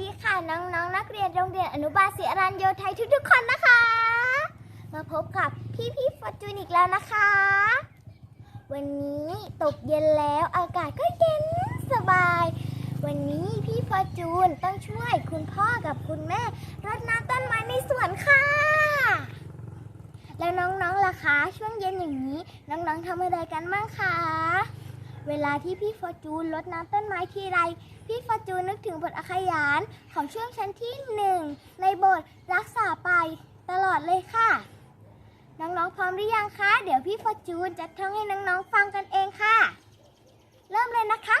ดีค่ะน้องๆนนักเรียนโรงเรียนอนุบาลศรีอรัญโยไทยทุกๆคนนะคะ มาพบกับพี่พี่ๆฟอร์จูนอีกแล้วนะคะ วันนี้ตกเย็นแล้วอากาศก็เย็นสบาย วันนี้พี่ฟอร์จูนต้องช่วยคุณพ่อกับคุณแม่รดน้ำต้นไม้ในสวนค่ะ แล้วน้องๆล่ะคะ ช่วงเย็นอย่างนี้น้องๆทำอะไรกันบ้างคะ เวลาที่พี่ฟอร์จูนรดน้ำต้นไม้ทีไร พี่ฟอร์จูนนึกถึงบทอาขยานของช่วงชั้นที่หนึ่งในบทรักษาไปตลอดเลยค่ะ น้องๆพร้อมหรือยังคะ เดี๋ยวพี่ฟอร์จูนจะท่องให้น้องๆฟังกันเองค่ะ เริ่มเลยนะคะ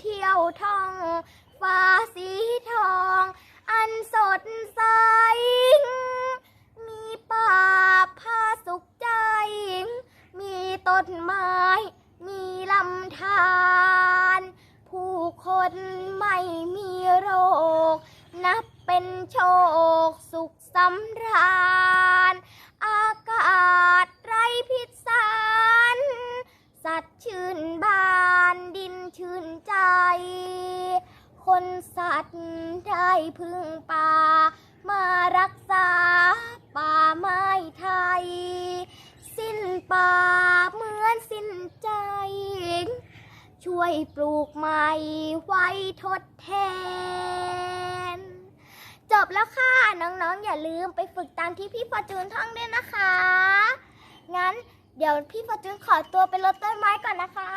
เที่ยวท่องฟ้าสีทอง อันสดใส มีป่าพาสุขใจ มีต้นไม้ มีลำธารผู้คนไม่มีโรค นับเป็นโชคสุขสำราญ อากาศ ได้พึ่งป่า มารักษาป่าไม้ไทย สิ้นป่าเหมือนสิ้นใจ ช่วยปลูกใหม่ไว้ทดแทน จบแล้วค่ะ น้องๆ อย่าลืมไปฝึกตามที่พี่ฟอจูนท่องด้วยนะคะ งั้นเดี๋ยวพี่ฟอจูนขอตัวไปรดต้นไม้ก่อนนะคะ